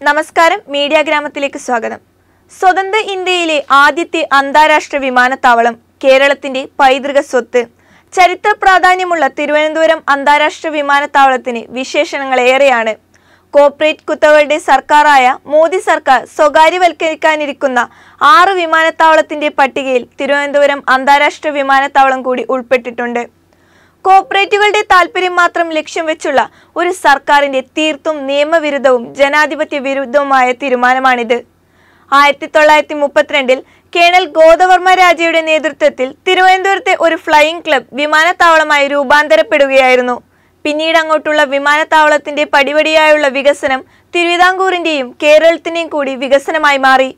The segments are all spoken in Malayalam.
നമസ്കാരം മീഡിയ ഗ്രാമത്തിലേക്ക് സ്വാഗതം. സ്വതന്ത്ര ഇന്ത്യയിലെ ആദ്യത്തെ അന്താരാഷ്ട്ര വിമാനത്താവളം കേരളത്തിന്റെ പൈതൃക സ്വത്ത്. ചരിത്ര പ്രാധാന്യമുള്ള തിരുവനന്തപുരം അന്താരാഷ്ട്ര വിമാനത്താവളത്തിന് വിശേഷണങ്ങൾ ഏറെയാണ് കോർപ്പറേറ്റ് കുത്തകളുടെ സർക്കാരായ മോദി സർക്കാർ സ്വകാര്യവൽക്കരിക്കാനിരിക്കുന്ന ആറ് വിമാനത്താവളത്തിന്റെ പട്ടികയിൽ തിരുവനന്തപുരം അന്താരാഷ്ട്ര വിമാനത്താവളം കൂടി ഉൾപ്പെട്ടിട്ടുണ്ട്. കോർപ്പറേറ്റുകളുടെ താല്പര്യം മാത്രം ലക്ഷ്യം വെച്ചുള്ള ഒരു സർക്കാരിന്റെ തീർത്തും നിയമവിരുദ്ധവും ജനാധിപത്യ വിരുദ്ധവുമായ തീരുമാനമാണിത്. ആയിരത്തി തൊള്ളായിരത്തി മുപ്പത്തിരണ്ടിൽ കേണൽ ഗോദവർമ്മ രാജയുടെ നേതൃത്വത്തിൽ തിരുവനന്തപുരത്തെ ഒരു ഫ്ലൈയിംഗ് ക്ലബ് വിമാനത്താവളമായി രൂപാന്തരപ്പെടുകയായിരുന്നു. പിന്നീട് അങ്ങോട്ടുള്ള വിമാനത്താവളത്തിന്റെ പടിപടിയായുള്ള വികസനം തിരുവിതാംകൂറിന്റെയും കേരളത്തിന്റെയും കൂടി വികസനമായി മാറി.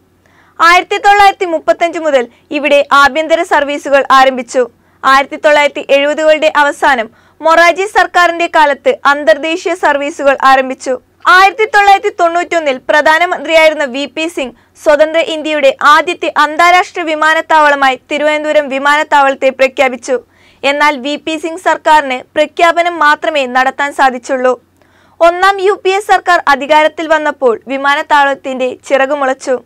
ആയിരത്തി തൊള്ളായിരത്തി മുപ്പത്തഞ്ച് മുതൽ ഇവിടെ ആഭ്യന്തര സർവീസുകൾ ആരംഭിച്ചു. ആയിരത്തി തൊള്ളായിരത്തി എഴുപതുകളുടെ അവസാനം മൊറാജി സർക്കാരിന്റെ കാലത്ത് അന്തർദേശീയ സർവീസുകൾ ആരംഭിച്ചു. ആയിരത്തി തൊള്ളായിരത്തി തൊണ്ണൂറ്റൊന്നിൽ പ്രധാനമന്ത്രിയായിരുന്ന വി പി സിംഗ് സ്വതന്ത്ര ഇന്ത്യയുടെ ആദ്യത്തെ അന്താരാഷ്ട്ര വിമാനത്താവളമായി തിരുവനന്തപുരം വിമാനത്താവളത്തെ പ്രഖ്യാപിച്ചു. എന്നാൽ വി പി സിംഗ് സർക്കാരിന് പ്രഖ്യാപനം മാത്രമേ നടത്താൻ സാധിച്ചുള്ളൂ. ഒന്നാം യു സർക്കാർ അധികാരത്തിൽ വന്നപ്പോൾ വിമാനത്താവളത്തിന്റെ ചിറകുമുളച്ചു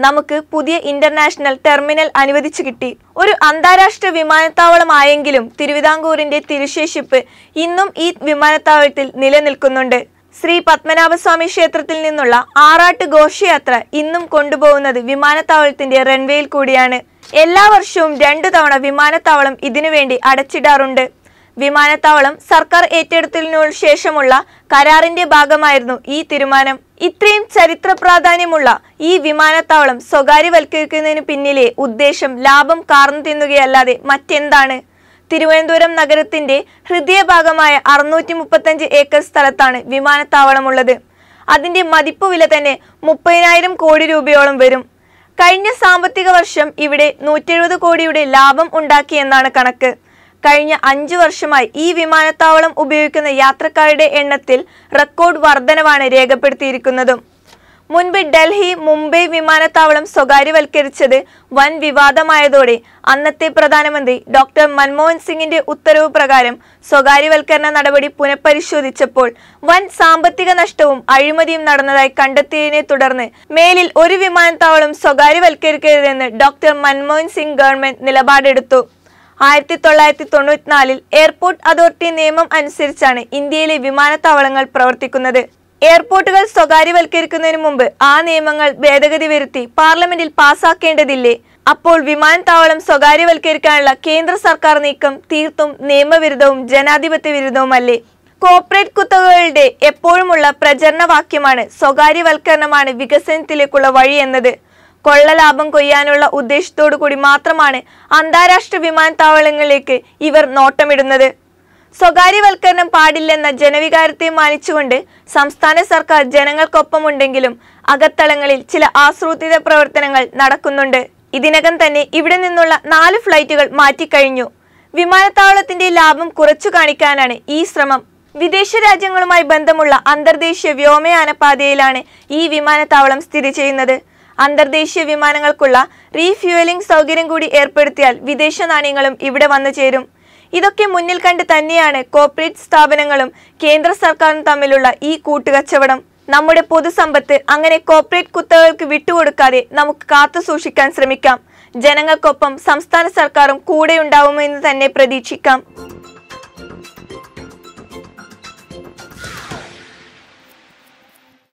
നമുക്ക് പുതിയ ഇന്റർനാഷണൽ ടെർമിനൽ അനുവദിച്ചു കിട്ടി. ഒരു അന്താരാഷ്ട്ര വിമാനത്താവളമായെങ്കിലും തിരുവിതാംകൂറിന്റെ തിരുശേഷിപ്പ് ഇന്നും ഈ വിമാനത്താവളത്തിൽ നിലനിൽക്കുന്നുണ്ട്. ശ്രീ പത്മനാഭസ്വാമി ക്ഷേത്രത്തിൽ നിന്നുള്ള ആറാട്ട് ഘോഷയാത്ര ഇന്നും കൊണ്ടുപോകുന്നത് വിമാനത്താവളത്തിന്റെ റൺവേയിൽ കൂടിയാണ്. എല്ലാ വർഷവും രണ്ടു തവണ വിമാനത്താവളം ഇതിനുവേണ്ടി അടച്ചിടാറുണ്ട്. വിമാനത്താവളം സർക്കാർ ഏറ്റെടുത്തതിനു ശേഷമുള്ള കരാറിന്റെ ഭാഗമായിരുന്നു ഈ തീരുമാനം. ഇത്രയും ചരിത്ര പ്രാധാന്യമുള്ള ഈ വിമാനത്താവളം സ്വകാര്യവൽക്കരിക്കുന്നതിന് പിന്നിലെ ഉദ്ദേശം ലാഭം കാർന്നു തിന്നുകയല്ലാതെ മറ്റെന്താണ്? തിരുവനന്തപുരം നഗരത്തിന്റെ ഹൃദയഭാഗമായ അറുന്നൂറ്റി മുപ്പത്തഞ്ച് ഏക്കർ സ്ഥലത്താണ് വിമാനത്താവളമുള്ളത്. അതിന്റെ മതിപ്പ് വില തന്നെ മുപ്പതിനായിരം കോടി രൂപയോളം വരും. കഴിഞ്ഞ സാമ്പത്തിക വർഷം ഇവിടെ നൂറ്റി എഴുപത് കോടിയുടെ ലാഭം ഉണ്ടാക്കിയെന്നാണ് കണക്ക്. കഴിഞ്ഞ അഞ്ചു വർഷമായി ഈ വിമാനത്താവളം ഉപയോഗിക്കുന്ന യാത്രക്കാരുടെ എണ്ണത്തിൽ റെക്കോർഡ് വർധനവാണ് രേഖപ്പെടുത്തിയിരിക്കുന്നതും. മുൻപ് ഡൽഹി മുംബൈ വിമാനത്താവളം സ്വകാര്യവൽക്കരിച്ചത് വൻ വിവാദമായതോടെ അന്നത്തെ പ്രധാനമന്ത്രി ഡോക്ടർ മൻമോഹൻ സിംഗിന്റെ ഉത്തരവ് പ്രകാരം സ്വകാര്യവൽക്കരണ നടപടി പുനഃപരിശോധിച്ചപ്പോൾ വൻ സാമ്പത്തിക നഷ്ടവും അഴിമതിയും നടന്നതായി കണ്ടെത്തിയതിനെ തുടർന്ന് മേലിൽ ഒരു വിമാനത്താവളം സ്വകാര്യവൽക്കരിക്കരുതെന്ന് ഡോക്ടർ മൻമോഹൻ സിംഗ് ഗവൺമെന്റ് നിലപാടെടുത്തു. ആയിരത്തി തൊള്ളായിരത്തി തൊണ്ണൂറ്റിനാലിൽ എയർപോർട്ട് അതോറിറ്റി നിയമം അനുസരിച്ചാണ് ഇന്ത്യയിലെ വിമാനത്താവളങ്ങൾ പ്രവർത്തിക്കുന്നത്. എയർപോർട്ടുകൾ സ്വകാര്യവൽക്കരിക്കുന്നതിന് മുമ്പ് ആ നിയമങ്ങൾ ഭേദഗതി വരുത്തി പാർലമെന്റിൽ പാസാക്കേണ്ടതില്ലേ? അപ്പോൾ വിമാനത്താവളം സ്വകാര്യവൽക്കരിക്കാനുള്ള കേന്ദ്ര സർക്കാർ നീക്കം തീർത്തും നിയമവിരുദ്ധവും ജനാധിപത്യ വിരുദ്ധവുമല്ലേ? കോർപ്പറേറ്റ് കുത്തകകളുടെ എപ്പോഴുമുള്ള പ്രചരണ വാക്യമാണ് സ്വകാര്യവൽക്കരണമാണ് വികസനത്തിലേക്കുള്ള വഴി എന്നത്. കൊള്ളലാഭം കൊയ്യാനുള്ള ഉദ്ദേശത്തോടു കൂടി മാത്രമാണ് അന്താരാഷ്ട്ര വിമാനത്താവളങ്ങളിലേക്ക് ഇവർ നോട്ടമിടുന്നത്. സ്വകാര്യവൽക്കരണം പാടില്ലെന്ന ജനവികാരത്തെ മാനിച്ചുകൊണ്ട് സംസ്ഥാന സർക്കാർ ജനങ്ങൾക്കൊപ്പമുണ്ടെങ്കിലും അകത്തളങ്ങളിൽ ചില ആസൂത്രിത പ്രവർത്തനങ്ങൾ നടക്കുന്നുണ്ട്. ഇതിനകം തന്നെ ഇവിടെ നിന്നുള്ള നാല് ഫ്ലൈറ്റുകൾ മാറ്റിക്കഴിഞ്ഞു. വിമാനത്താവളത്തിന്റെ ലാഭം കുറച്ചു കാണിക്കാനാണ് ഈ ശ്രമം. വിദേശ രാജ്യങ്ങളുമായി ബന്ധമുള്ള അന്തർദേശീയ വ്യോമയാന പാതയിലാണ് ഈ വിമാനത്താവളം സ്ഥിതി ചെയ്യുന്നത്. അന്തർദേശീയ വിമാനങ്ങൾക്കുള്ള റീഫ്യൂവലിംഗ് സൗകര്യം കൂടി ഏർപ്പെടുത്തിയാൽ വിദേശ നാണയങ്ങളും ഇവിടെ വന്നു ചേരും. ഇതൊക്കെ മുന്നിൽ കണ്ട് തന്നെയാണ് കോർപ്പറേറ്റ് സ്ഥാപനങ്ങളും കേന്ദ്ര സർക്കാരും തമ്മിലുള്ള ഈ കൂട്ടുകച്ചവടം. നമ്മുടെ പൊതുസമ്പത്ത് അങ്ങനെ കോർപ്പറേറ്റ് കുത്തകൾക്ക് വിട്ടുകൊടുക്കാതെ നമുക്ക് കാത്തു സൂക്ഷിക്കാൻ ശ്രമിക്കാം. ജനങ്ങൾക്കൊപ്പം സംസ്ഥാന സർക്കാരും കൂടെയുണ്ടാവുമെന്ന് തന്നെ പ്രതീക്ഷിക്കാം.